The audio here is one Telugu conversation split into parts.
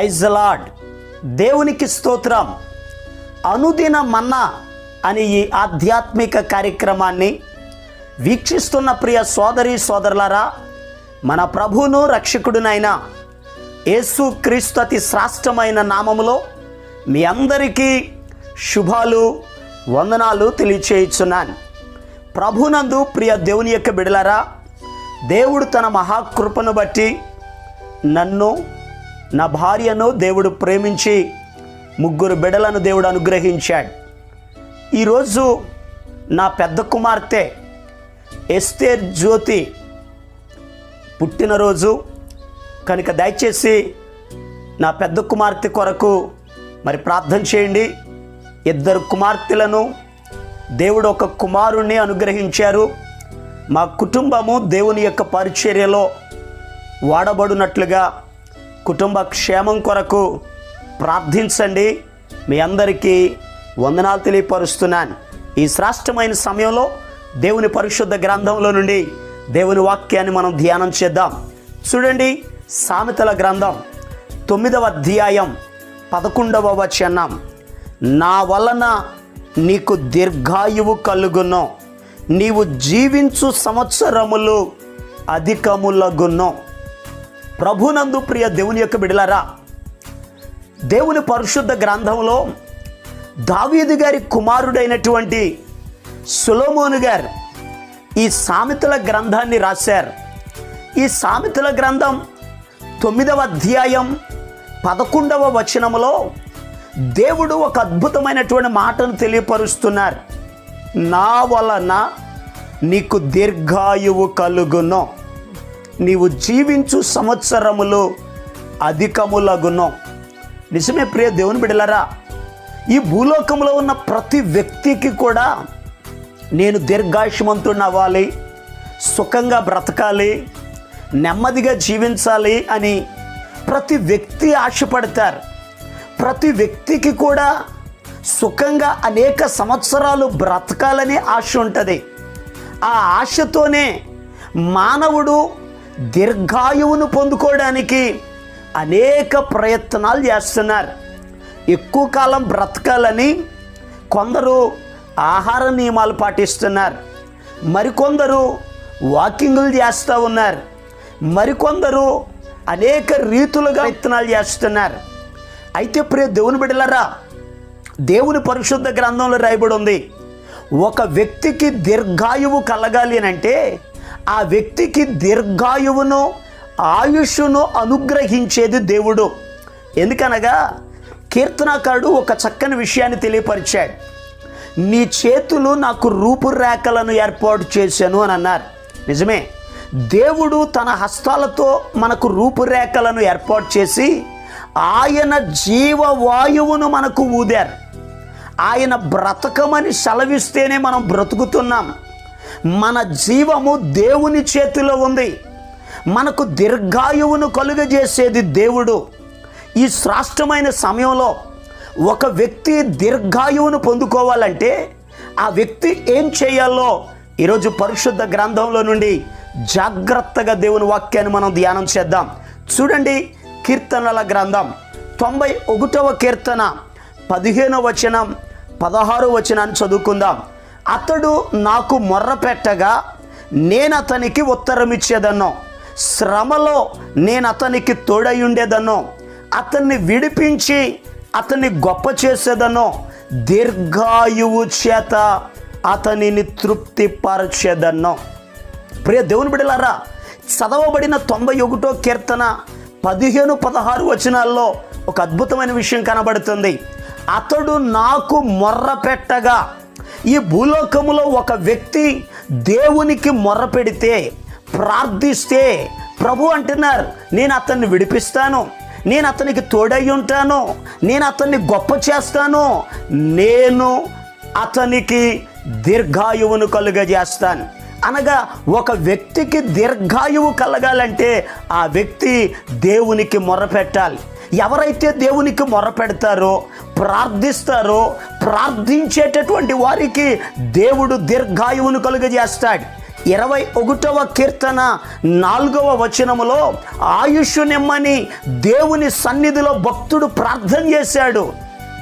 ప్రైజ్ లాడ్ దేవునికి స్తోత్రం. అనుదిన మన్నా అని ఈ ఆధ్యాత్మిక కార్యక్రమాన్ని వీక్షిస్తున్న ప్రియ సోదరి సోదరులారా మన ప్రభువును రక్షకుడునైన యేసు క్రీస్తు అతి శ్రాష్టమైన నామములో మీ అందరికీ శుభాలు వందనాలు తెలియచేయుచున్నాను. ప్రభునందు ప్రియ దేవుని యొక్క బిడలారా దేవుడు తన మహాకృపను బట్టి నన్ను నా భార్యను దేవుడు ప్రేమించి ముగ్గురు బిడలను దేవుడు అనుగ్రహించాడు. ఈరోజు నా పెద్ద కుమార్తె ఎస్తేర్ జ్యోతి పుట్టినరోజు. కనుక దయచేసి నా పెద్ద కుమార్తె కొరకు మరి ప్రార్థన చేయండి. ఇద్దరు కుమార్తెలను దేవుడు ఒక కుమారుణ్ణి అనుగ్రహించారు. మా కుటుంబము దేవుని యొక్క పరిచర్యలో వాడబడినట్లుగా కుటుంబ క్షేమం కొరకు ప్రార్థించండి. మీ అందరికీ వందనాలు తెలియపరుస్తున్నాను. ఈ శ్రేష్టమైన సమయంలో దేవుని పరిశుద్ధ గ్రంథంలో నుండి దేవుని వాక్యాన్ని మనం ధ్యానం చేద్దాం. చూడండి సామెతల గ్రంథం తొమ్మిదవ అధ్యాయం పదకొండవ వచనం. నా వలన నీకు దీర్ఘాయువు కలుగును. నీవు జీవించు సంవత్సరములు అధికములగున్నావు ప్రభునందు ప్రియ దేవుని యొక్క బిడలారా దేవుని పరిశుద్ధ గ్రంథంలో దావీదు గారి కుమారుడైనటువంటి సులోమోను గారు ఈ సామెతల గ్రంథాన్ని రాశారు. ఈ సామెతల గ్రంథం తొమ్మిదవ అధ్యాయం పదకొండవ వచనములో దేవుడు ఒక అద్భుతమైనటువంటి మాటను తెలియపరుస్తున్నారు. నా వలన నీకు దీర్ఘాయువు కలుగును. నీవు జీవించు సంవత్సరములు అధికములగును. నిజమే ప్రియ దేవుని బిడలరా ఈ భూలోకంలో ఉన్న ప్రతి వ్యక్తికి కూడా నేను దీర్ఘాయుషమంతుడిని అవ్వాలి సుఖంగా బ్రతకాలి నెమ్మదిగా జీవించాలి అని ప్రతి వ్యక్తి ఆశపడతారు. ప్రతి వ్యక్తికి కూడా సుఖంగా అనేక సంవత్సరాలు బ్రతకాలని ఆశ ఉంటుంది. ఆ ఆశతోనే మానవుడు దీర్ఘాయువును పొందుకోవడానికి అనేక ప్రయత్నాలు చేస్తున్నారు. ఎక్కువ కాలం బ్రతకాలని కొందరు ఆహార నియమాలు పాటిస్తున్నారు. మరికొందరు వాకింగులు చేస్తూ ఉన్నారు. మరికొందరు అనేక రీతులుగా ప్రయత్నాలు చేస్తున్నారు. అయితే ప్రియ దేవుని బిడ్డలరా దేవుని పరిశుద్ధ గ్రంథంలో రాయబడి ఉంది ఒక వ్యక్తికి దీర్ఘాయువు కలగాలి అని అంటే ఆ వ్యక్తికి దీర్ఘాయువును ఆయుష్ను అనుగ్రహించేది దేవుడు. ఎందుకనగా కీర్తనాకారుడు ఒక చక్కని విషయాన్ని తెలియపరిచాడు. నీ చేతులు నాకు రూపురేఖలను ఏర్పాటు చేశాను అని అన్నారు. నిజమే. దేవుడు తన హస్తాలతో మనకు రూపురేఖలను ఏర్పాటు చేసి ఆయన జీవవాయువును మనకు ఊదారు. ఆయన బ్రతకమని సెలవిస్తేనే మనం బ్రతుకుతున్నాం. మన జీవము దేవుని చేతిలో ఉంది. మనకు దీర్ఘాయువును కలుగజేసేది దేవుడు. ఈ శ్రాష్టమైన సమయంలో ఒక వ్యక్తి దీర్ఘాయువును పొందుకోవాలంటే ఆ వ్యక్తి ఏం చేయాలో ఈరోజు పరిశుద్ధ గ్రంథంలో నుండి జాగ్రత్తగా దేవుని వాక్యాన్ని మనం ధ్యానం చేద్దాం. చూడండి కీర్తనల గ్రంథం. తొంభై ఒకటవ కీర్తన పదిహేనవ వచనం పదహారు వచనాన్ని చదువుకుందాం. అతడు నాకు మొర్ర పెట్టగా నేను అతనికి ఉత్తరం ఇచ్చేదన్నో శ్రమలో నేను అతనికి తోడై ఉండేదన్నో అతన్ని విడిపించి అతన్ని గొప్ప చేసేదనో దీర్ఘాయువు చేత అతనిని తృప్తిపరచేదన్నో. ప్రియ దేవుని బిడలారా చదవబడిన తొంభై ఒకటో కీర్తన పదిహేను పదహారు వచనాల్లో ఒక అద్భుతమైన విషయం కనబడుతుంది. అతడు నాకు మొర్ర పెట్టగా ఈ భూలోకములో ఒక వ్యక్తి దేవునికి మొర్ర పెడితే ప్రార్థిస్తే ప్రభు అంటున్నారు నేను అతన్ని విడిపిస్తాను. నేను అతనికి తోడై ఉంటాను. నేను అతన్ని గొప్ప చేస్తాను. నేను అతనికి దీర్ఘాయువును కలుగజేస్తాను. అనగా ఒక వ్యక్తికి దీర్ఘాయువు కలగాలంటే ఆ వ్యక్తి దేవునికి మొరపెట్టాలి. ఎవరైతే దేవునికి మొరపెడతారో ప్రార్థిస్తారో ప్రార్థించేటటువంటి వారికి దేవుడు దీర్ఘాయువును కలుగజేస్తాడు. ఇరవై ఒకటవ కీర్తన నాలుగవ వచనములో ఆయుష్ నిమ్మని దేవుని సన్నిధిలో భక్తుడు ప్రార్థన చేశాడు.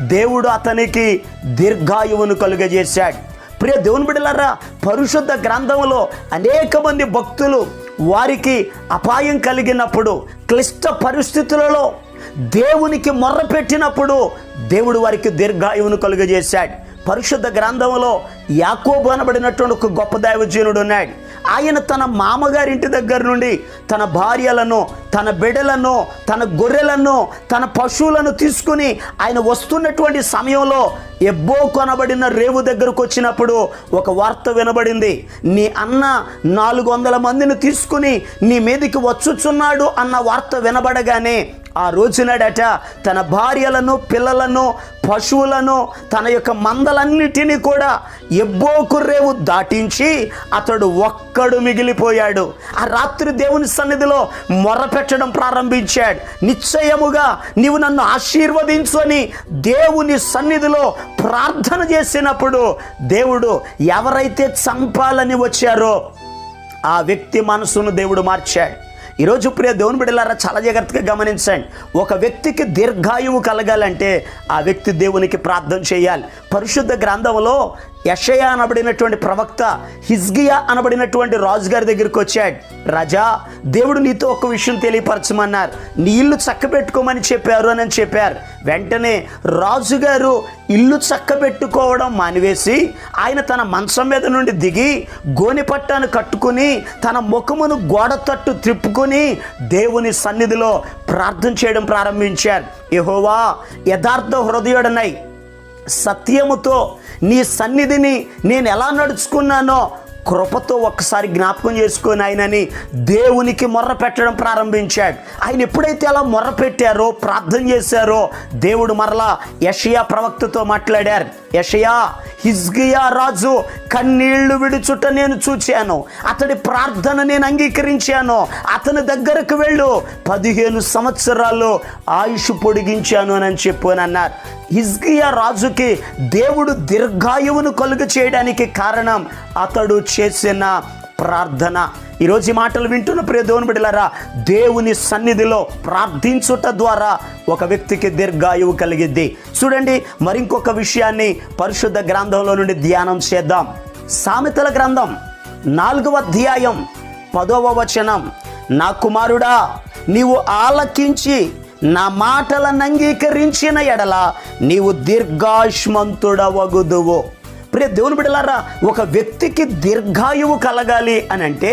దేవుడు అతనికి దీర్ఘాయువును కలుగజేశాడు. ప్రియ దేవుని బిడలారా పరిశుద్ధ గ్రంథంలో అనేక మంది భక్తులు వారికి అపాయం కలిగినప్పుడు క్లిష్ట పరిస్థితులలో దేవునికి మొర్ర పెట్టినప్పుడు దేవుడు వారికి దీర్ఘాయువును కలుగజేశాడు. పరిశుద్ధ గ్రంథంలో యాకోబు అనబడినటువంటి ఒక గొప్ప దైవజనుడు ఉన్నాడు. ఆయన తన మామగారింటి దగ్గర నుండి తన భార్యలను తన బిడ్డలను తన గొర్రెలను తన పశువులను తీసుకుని ఆయన వస్తున్నటువంటి సమయంలో ఎబ్బో కొనబడిన రేవు దగ్గరకు వచ్చినప్పుడు ఒక వార్త వినబడింది. నీ అన్న నాలుగు వందల మందిని తీసుకుని నీ మీదికి వచ్చుచున్నాడు అన్న వార్త వినబడగానే ఆ రోజునడట తన భార్యలను పిల్లలను పశువులను తన యొక్క మందలన్నిటినీ కూడా ఎబ్బో రేవు దాటించి అతడు ఒక్కడు మిగిలిపోయాడు. ఆ రాత్రి దేవుని సన్నిధిలో మొరపెట్టడం ప్రారంభించాడు. నిశ్చయముగా నీవు నన్ను ఆశీర్వదించు అని దేవుని సన్నిధిలో ప్రార్థన చేసినప్పుడు దేవుడు ఎవరైతే చంపాలని వచ్చారో ఆ వ్యక్తి మనసును దేవుడు మార్చాడు. ఈరోజు ప్రియ దేవుని బిడ్డలారా చాలా జాగ్రత్తగా గమనించండి. ఒక వ్యక్తికి దీర్ఘాయువు కలగాలంటే ఆ వ్యక్తి దేవునికి ప్రార్థన చేయాలి. పరిశుద్ధ గ్రంథంలో యషయ అనబడినటువంటి ప్రవక్త హిజ్గియా అనబడినటువంటి రాజుగారి దగ్గరికి వచ్చాడు. రాజా దేవుడు నీతో ఒక విషయం తెలియపరచమన్నారు. నీ ఇల్లు చక్కబెట్టుకోమని చెప్పారు అని చెప్పారు. వెంటనే రాజుగారు ఇల్లు చక్కబెట్టుకోవడం మానివేసి ఆయన తన మంచం మీద నుండి దిగి గోని పట్టాను కట్టుకుని తన ముఖమును గోడ తట్టు త్రిప్పుకొని దేవుని సన్నిధిలో ప్రార్థన చేయడం ప్రారంభించారు. యహోవా యథార్థ హృదయుడనై సత్యముతో నీ సన్నిధిని నేను ఎలా నడుచుకున్నానో కృపతో ఒక్కసారి జ్ఞాపకం చేసుకొని ఆయనని దేవునికి మొర్ర పెట్టడం ప్రారంభించాడు. ఆయన ఎప్పుడైతే అలా మొర్ర పెట్టారో ప్రార్థన చేశారో దేవుడు మరలా యషియా ప్రవక్తతో మాట్లాడారు. యషయా హిజ్గియా రాజు కన్నీళ్ళు విడుచుట నేను చూచాను. అతడి ప్రార్థన నేను అంగీకరించాను. అతని దగ్గరకు వెళ్ళు. పదిహేను సంవత్సరాలు ఆయుష్ పొడిగించాను అని చెప్పు అని అన్నారు. హిజ్గియా రాజుకి దేవుడు దీర్ఘాయువును కలుగు చేయడానికి కారణం అతడు చేసిన ప్రార్థన. ఈరోజు ఈ మాటలు వింటున్న ప్రియదేవుని బిడ్డలారా దేవుని సన్నిధిలో ప్రార్థించుట ద్వారా ఒక వ్యక్తికి దీర్ఘాయువు కలిగిద్ది. చూడండి మరింకొక విషయాన్ని పరిశుద్ధ గ్రంథంలో నుండి ధ్యానం చేద్దాం. సామెతల గ్రంథం నాలుగవ అధ్యాయం పదవ వచనం. నా కుమారుడా నీవు ఆలకించి నా మాటలను అంగీకరించిన ఎడల నీవు దీర్ఘాయుష్మంతుడవగుదువు. ప్రియ దేవుని బిడలారా ఒక వ్యక్తికి దీర్ఘాయువు కలగాలి అని అంటే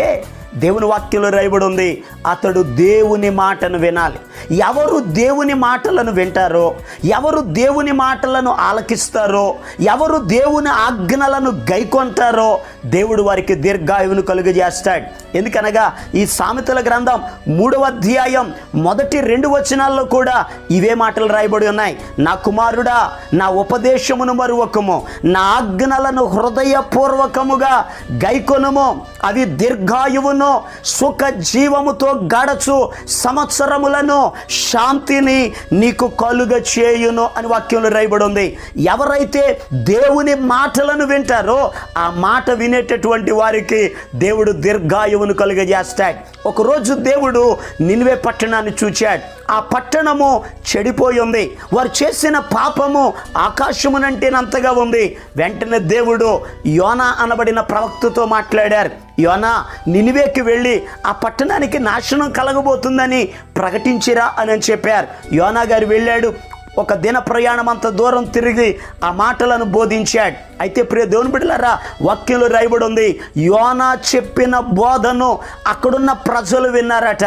దేవుని వాక్యంలో రాయబడి ఉంది అతడు దేవుని మాటను వినాలి. ఎవరు దేవుని మాటలను వింటారో ఎవరు దేవుని మాటలను ఆలకిస్తారో ఎవరు దేవుని ఆజ్ఞలను గైకొంటారో దేవుడు వారికి దీర్ఘాయువును కలుగజేస్తాడు. ఎందుకనగా ఈ సామెతల గ్రంథం మూడవ అధ్యాయం మొదటి రెండు వచనాల్లో కూడా ఇవే మాటలు రాయబడి ఉన్నాయి. నా కుమారుడా నా ఉపదేశమును మరువకము నా ఆజ్ఞలను హృదయపూర్వకముగా గైకొనము. అవి దీర్ఘాయువును సుఖ జీవముతో గడచు సంవత్సరములను శాంతిని నీకు కలుగ చేయును అని వాక్యంలో రాయబడి ఉంది ఎవరైతే దేవుని మాటలను వింటారో ఆ మాట వినేటటువంటి వారికి దేవుడు దీర్ఘాయువును కలుగజేస్తాడు. ఒకరోజు దేవుడు నిన్వే పట్టణాన్ని చూచాడు. ఆ పట్టణము చెడిపోయి ఉంది. వారు చేసిన పాపము ఆకాశమునంటేనంతగా ఉంది. వెంటనే దేవుడు యోనా అనబడిన ప్రవక్తతో మాట్లాడారు. యోనా నినివేకి వెళ్ళి ఆ పట్టణానికి నాశనం కలగబోతుందని ప్రకటించిరా అని చెప్పారు. యోనా గారు వెళ్ళాడు. ఒక దిన ప్రయాణం అంత దూరం తిరిగి ఆ మాటలను బోధించాడు. అయితే ప్రియ దేవుని బిడ్డలారా వాక్యంలో రాయబడి ఉంది యోనా చెప్పిన బోధను అక్కడున్న ప్రజలు విన్నారట.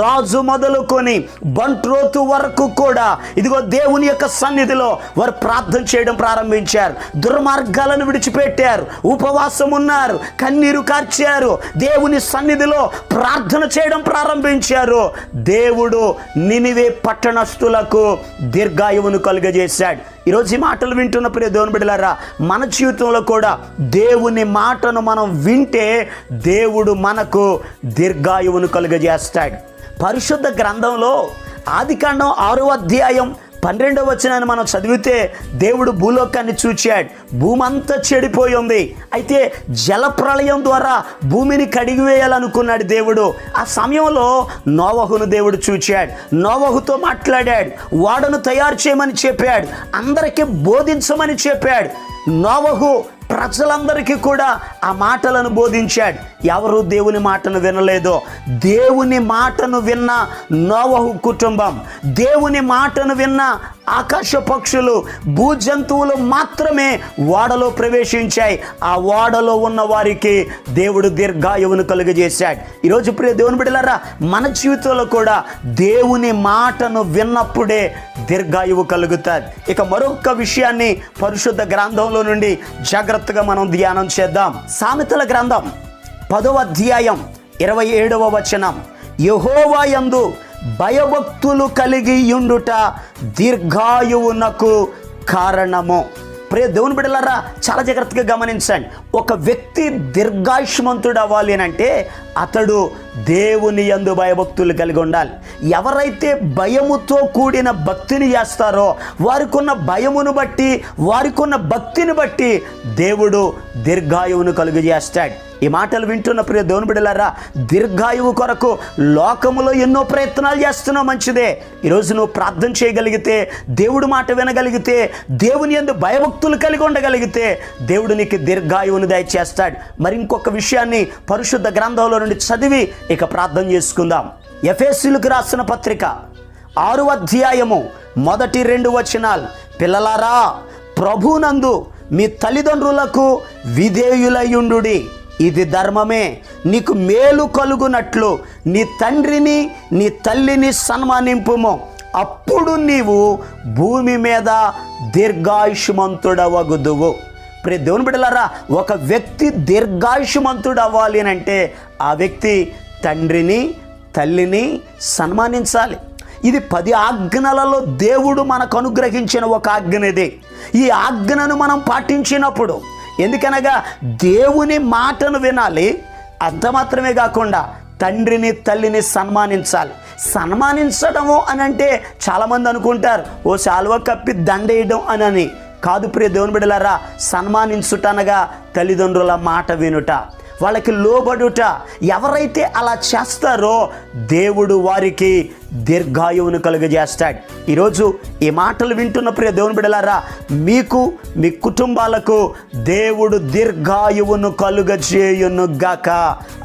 రాజు మొదలుకొని బంట్రోతు వరకు కూడా ఇదిగో దేవుని యొక్క సన్నిధిలో వారు ప్రార్థన చేయడం ప్రారంభించారు. దుర్మార్గాలను విడిచిపెట్టారు ఉపవాసం ఉన్నారు కన్నీరు కార్చారు దేవుని సన్నిధిలో ప్రార్థన చేయడం ప్రారంభించారు. దేవుడు నినివే పట్టణస్థులకు దీర్ఘాయువును కలుగజేశాడు. ఈరోజు ఈ మాటలు వింటున్న ప్రియ దేవుని బిడ్డలారా మన జీవితంలో కూడా దేవుని మాటను మనం వింటే దేవుడు మనకు దీర్ఘాయువును కలుగజేస్తాడు. పరిశుద్ధ గ్రంథంలో ఆదికాండం ఆరో అధ్యాయం పన్నెండవ వచనాన్ని మనం చదివితే దేవుడు భూలోకాన్ని చూచాడు. భూమి అంతా చెడిపోయి ఉంది. అయితే జల ప్రళయం ద్వారా భూమిని కడిగివేయాలనుకున్నాడు దేవుడు. ఆ సమయంలో నోవహును దేవుడు చూచాడు. నోవహుతో మాట్లాడాడు. వాడను తయారు చేయమని చెప్పాడు. అందరికీ బోధించమని చెప్పాడు. నోవహు ప్రజలందరికీ కూడా ఆ మాటలను బోధించాడు. ఎవరు దేవుని మాటను వినలేదో? దేవుని మాటను విన్న నోవహు కుటుంబం దేవుని మాటను విన్న ఆకాశ పక్షులు భూజంతువులు మాత్రమే ఓడలో ప్రవేశించాయి. ఆ ఓడలో ఉన్న వారికి దేవుడు దీర్ఘాయువును కలుగజేశాడు. ఈరోజు ప్రియ దేవుని బిడ్డలారా మన జీవితంలో కూడా దేవుని మాటను విన్నప్పుడే దీర్ఘాయువు కలుగుతుంది ఇక మరొక విషయాన్ని పరిశుద్ధ గ్రంథంలో నుండి జాగ్రత్తగా మనం ధ్యానం చేద్దాం. సామెతల గ్రంథం పదవ అధ్యాయం ఇరవై ఏడవ వచనం. యహోవాయందు భయభక్తులు కలిగి ఉండుట దీర్ఘాయువునకు కారణము. ప్రే దేవుని బిడలారా చాలా జాగ్రత్తగా గమనించండి. ఒక వ్యక్తి దీర్ఘాయుష్మంతుడు అవ్వాలి అని అంటే అతడు దేవుని యందు భయభక్తులు కలిగి ఉండాలి. ఎవరైతే భయముతో కూడిన భక్తిని చేస్తారో వారికున్న భయమును బట్టి వారికున్న భక్తిని బట్టి దేవుడు దీర్ఘాయువును కలుగు చేస్తాడు. ఈ మాటలు వింటున్న ప్రియ దేవుని బిడలారా దీర్ఘాయువు కొరకు లోకములో ఎన్నో ప్రయత్నాలు చేస్తున్నావు మంచిదే. ఈరోజు నువ్వు ప్రార్థన చేయగలిగితే దేవుడు మాట వినగలిగితే దేవుని ఎందు భయభక్తులు కలిగి ఉండగలిగితే దేవుడు నీకు దీర్ఘాయువుని దయచేస్తాడు. మరి ఇంకొక విషయాన్ని పరిశుద్ధ గ్రంథంలో నుండి చదివి ఇక ప్రార్థన చేసుకుందాం. ఎఫ్ఎస్సీలకు రాసిన పత్రిక ఆరు అధ్యాయము మొదటి రెండు వచనాలు. పిల్లలారా ప్రభునందు మీ తల్లిదండ్రులకు విధేయులయుండుడి. ఇది ధర్మమే. నీకు మేలు కలుగునట్లు నీ తండ్రిని నీ తల్లిని సన్మానింపుము. అప్పుడు నీవు భూమి మీద దీర్ఘాయుష్మంతుడవగుదువు. ప్రియ దేవుని బిడ్డలారా ఒక వ్యక్తి దీర్ఘాయుష్మంతుడు అవ్వాలి అని అంటే ఆ వ్యక్తి తండ్రిని తల్లిని సన్మానించాలి. ఇది పది ఆజ్ఞలలో దేవుడు మనకు అనుగ్రహించిన ఒక ఆజ్ఞ ఇది. ఈ ఆజ్ఞను మనం పాటించినప్పుడు ఎందుకనగా దేవుని మాటను వినాలి అంత మాత్రమే కాకుండా తండ్రిని తల్లిని సన్మానించాలి. సన్మానించడము అని అంటే చాలామంది అనుకుంటారు ఓ శాలువ కప్పి దండేయడం అని కాదు ప్రియ దేవుని బిడ్డలారా సన్మానించుటనగా తల్లిదండ్రుల మాట వినుట. వాళ్ళకి లోబడుట ఎవరైతే అలా చేస్తారో దేవుడు వారికి దీర్ఘాయువును కలుగజేస్తాడు. ఈరోజు ఈ మాటలు వింటున్న ప్రియ దేవుని బిడలారా మీకు మీ కుటుంబాలకు దేవుడు దీర్ఘాయువును కలుగజేయును గాక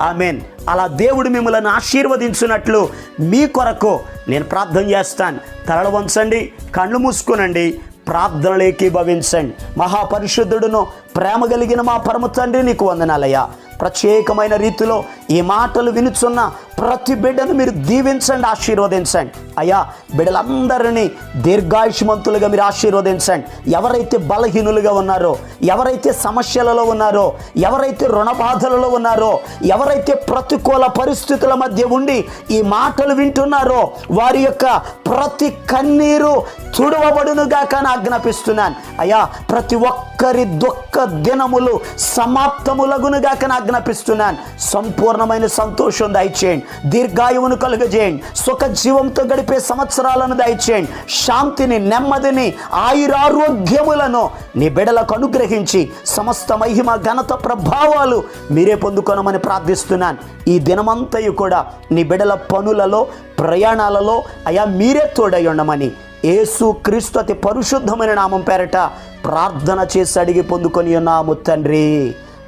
ఆమెన్. అలా దేవుడు మిమ్మల్ని ఆశీర్వదించినట్లు మీ కొరకు నేను ప్రార్థన చేస్తాను. తరలు వంచండి కళ్ళు మూసుకునండి ప్రార్థనలు ఏకీభవించండి మహాపరిశుద్ధుడును ప్రేమ కలిగిన మా పరమ తండ్రి నీకు వందనాలయ్యా. ప్రత్యేకమైన రీతిలో ఈ మాటలు వినుచున్న ప్రతి బిడ్డను మీరు దీవించండి ఆశీర్వదించండి. అయ్యా బిడ్డలందరినీ దీర్ఘాయుష్మంతులుగా మీరు ఆశీర్వదించండి. ఎవరైతే బలహీనులుగా ఉన్నారో ఎవరైతే సమస్యలలో ఉన్నారో ఎవరైతే రుణ బాధలలో ఉన్నారో ఎవరైతే ప్రతికూల పరిస్థితుల మధ్య ఉండి ఈ మాటలు వింటున్నారో వారి యొక్క ప్రతి కన్నీరు తుడవబడునుగా కానీ ఆజ్ఞాపిస్తున్నాను. అయ్యా ప్రతి ఒక్కరి దుఃఖ దినములు సమాప్తములగునుగా కానీ ఆజ్ఞాపిస్తున్నాను సంపూర్ణమైన సంతోషం దయచేయండి. దీర్ఘాయువును కలుగజేయండి. సుఖ జీవంతో గడిపే సంవత్సరాలను దయచేయండి. శాంతిని నెమ్మదిని ఆయురారోగ్యములను నీ బిడలకు అనుగ్రహించి సమస్త మహిమ ఘనత ప్రభావాలు మీరే పొందుకోనమని ప్రార్థిస్తున్నాను. ఈ దినమంతయు కూడా నీ బిడల పనులలో ప్రయాణాలలో అయా మీరే తోడై ఉండమని యేసు క్రీస్తు అతి పరిశుద్ధమైన నామం పేరట ప్రార్థన చేసి అడిగి పొందుకొని ఉన్నాము తండ్రి.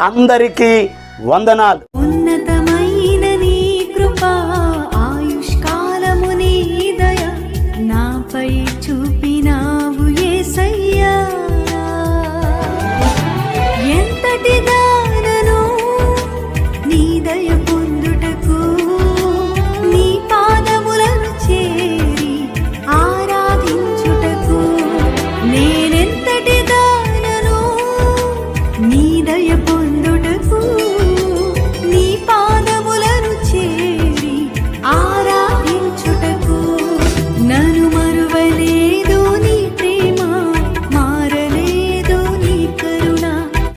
అందరికీ వందనాలు. ఉన్నతమైన నీ కృపా